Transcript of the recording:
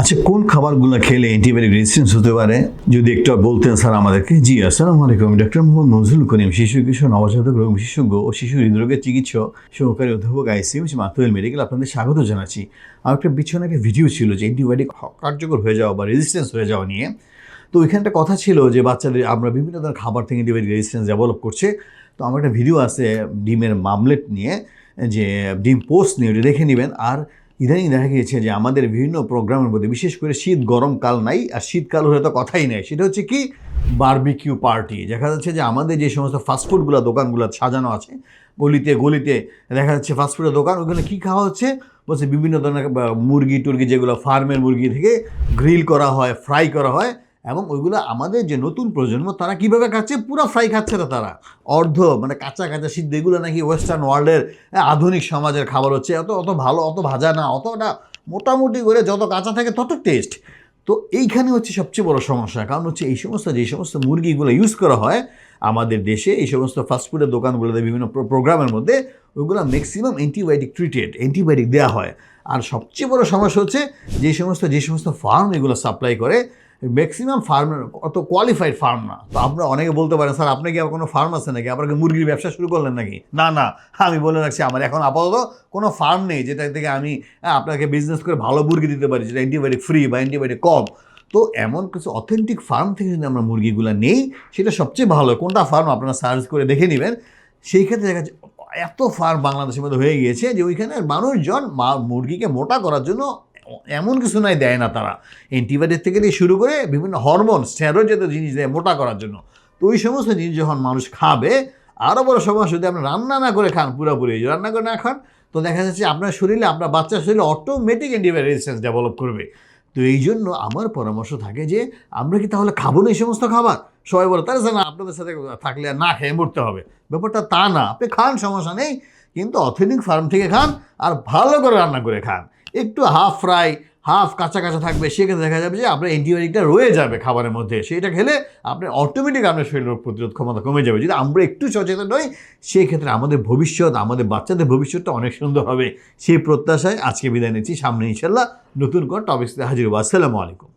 আচ্ছা কোন খাবারগুলো খেলে অ্যান্টিবায়োটিক রেজিস্ট্যান্স হতে পারে? যদি একটু বলতেন, স্যার, আমাদেরকে। জি আসসালামু আলাইকুম। ডক্টর মোহাম্মদ নজরুল করিম, শিশু কিশোর, নবজাতক রোগ বিশেষজ্ঞ ও শিশু হৃদরোগের চিকিৎসক, সহকারী অধ্যাপক, আইসিইউ মাতুয়েল মেডিকেল আপনাদের স্বাগত জানাচ্ছি। আমার একটা একটা ভিডিও ছিল যে অ্যান্টিবায়োটিক কার্যকর হয়ে যাওয়া বা রেজিস্ট্যান্স হয়ে যাওয়া নিয়ে। তো ওইখানে একটা কথা ছিল যে বাচ্চাদের, আমরা বিভিন্ন ধরনের খাবার থেকে অ্যান্টিবায়োটিক রেজিস্ট্যান্স ডেভেলপ করছে। তো আমার একটা ভিডিও আছে ডিমের মামলেট নিয়ে, যে ডিম পোস্ট নিয়ে দেখে নেবেন। আর ইদানিং দেখা গিয়েছে যে আমাদের বিভিন্ন প্রোগ্রামের মধ্যে, বিশেষ করে শীত গরমকাল নাই আর শীতকাল হলে তো কথাই নেই। সেটা হচ্ছে কি? Barbecue party. দেখা যাচ্ছে যে আমাদের যে সমস্ত ফাস্টফুডগুলো দোকানগুলো সাজানো আছে, গলিতে গলিতে দেখা যাচ্ছে ফাস্টফুডের দোকান, ওখানে কী খাওয়া হচ্ছে? বলছে বিভিন্ন ধরনের মুরগি টুরগি যেগুলো ফার্মের মুরগি থেকে গ্রিল করা হয় ফ্রাই করা হয় এবং ওইগুলো আমাদের যে নতুন প্রজন্ম, তারা কীভাবে খাচ্ছে? পুরো ফ্রাই খাচ্ছে না তারা। অর্ধ মানে কাঁচা কাঁচা সিদ্ধ, এগুলো নাকি ওয়েস্টার্ন ওয়ার্ল্ডের আধুনিক সমাজের খাবার হচ্ছে। অত অত ভালো, অত ভাজা না, অতটা মোটামুটি করে যত কাঁচা থাকে তত টেস্ট তো এইখানে হচ্ছে সবচেয়ে বড় সমস্যা। কারণ হচ্ছে এই সমস্ত, যে সমস্ত মুরগিগুলো ইউজ করা হয় আমাদের দেশে, এই সমস্ত ফাস্টফুডের দোকানগুলোতে, বিভিন্ন প্রোগ্রামের মধ্যে, ওইগুলো ম্যাক্সিমাম অ্যান্টিবায়োটিক ট্রিটেড অ্যান্টিবায়োটিক দেওয়া হয়। আর সবচেয়ে বড় সমস্যা হচ্ছে, যে সমস্ত যে সমস্ত ফার্ম এগুলো সাপ্লাই করে ম্যাক্সিমাম ফার্মের অত কোয়ালিফাইড ফার্ম না। তো আপনারা অনেকে বলতে পারেন, স্যার, আপনি কি আর কোনো ফার্ম আছে নাকি? আপনাকে মুরগির ব্যবসা শুরু করলেন নাকি? না না, আমি বলে রাখছি, আমার এখন আপাতত কোনো ফার্ম নেই যেটা থেকে আমি আপনাকে বিজনেস করে ভালো মুরগি দিতে পারি, যেটা অ্যান্টিবায়োটিক ফ্রি বা অ্যান্টিবায়োটিক কম। তো এমন কিছু অথেন্টিক ফার্ম থেকে যদি আমরা মুরগিগুলো নেই, সেটা সবচেয়ে ভালো। কোনটা ফার্ম আপনারা সার্চ করে দেখে নেবেন। সেই ক্ষেত্রে দেখা যাচ্ছে, এত ফার্ম বাংলাদেশের মধ্যে হয়ে গিয়েছে যে ওইখানে মানুষজন মা, মুরগিকে মোটা করার জন্য এমন কিছু নাই দেয় না তারা। অ্যান্টিবায়োটিক থেকে দিয়ে শুরু করে বিভিন্ন হরমোন, স্টেরয়েড জাতীয় জিনিস দেয় মোটা করার জন্য। তো ওই সমস্ত জিনিস যখন মানুষ খাবে আরও বড় সমস্যা যদি আপনি রান্না না করে খান পুরোপুরি রান্না করে না খান, তো দেখা যাচ্ছে আপনার শরীরে, আপনার বাচ্চার শরীরে অটোমেটিক অ্যান্টিবায়োটিক রেজিস্ট্যান্স ডেভেলপ করবে। তো এই জন্য আমার পরামর্শ থাকে যে, আমরা কি তাহলে খাব না এই সমস্ত খাবার? সবাই বলে, তাহলে না আপনাদের সাথে থাকলে না খেয়ে মরতে হবে। ব্যাপারটা তা না, আপনি খান, সমস্যা নেই। কিন্তু অথেন্টিক ফার্ম থেকে খান আর ভালো করে রান্না করে খান। একটু হাফ ফ্রাই হাফ কাঁচা কাঁচা থাকবে সেক্ষেত্রে দেখা যাবে যে আপনার অ্যান্টিবায়োটিকটা রয়ে যাবে খাবারের মধ্যে। সেটা খেলে আপনার অটোমেটিক আপনার শরীর রোগ প্রতিরোধ ক্ষমতা কমে যাবে। যদি আমরা একটু সচেতন নই সেই ক্ষেত্রে আমাদের ভবিষ্যৎ, আমাদের বাচ্চাদের ভবিষ্যৎটা অনেক সুন্দর হবে। সেই প্রত্যাশায় আজকে বিদায় নিচ্ছি। সামনে ইনশাল্লাহ নতুন কোন টপিক্সে হাজির হব। আসসালামু আলাইকুম।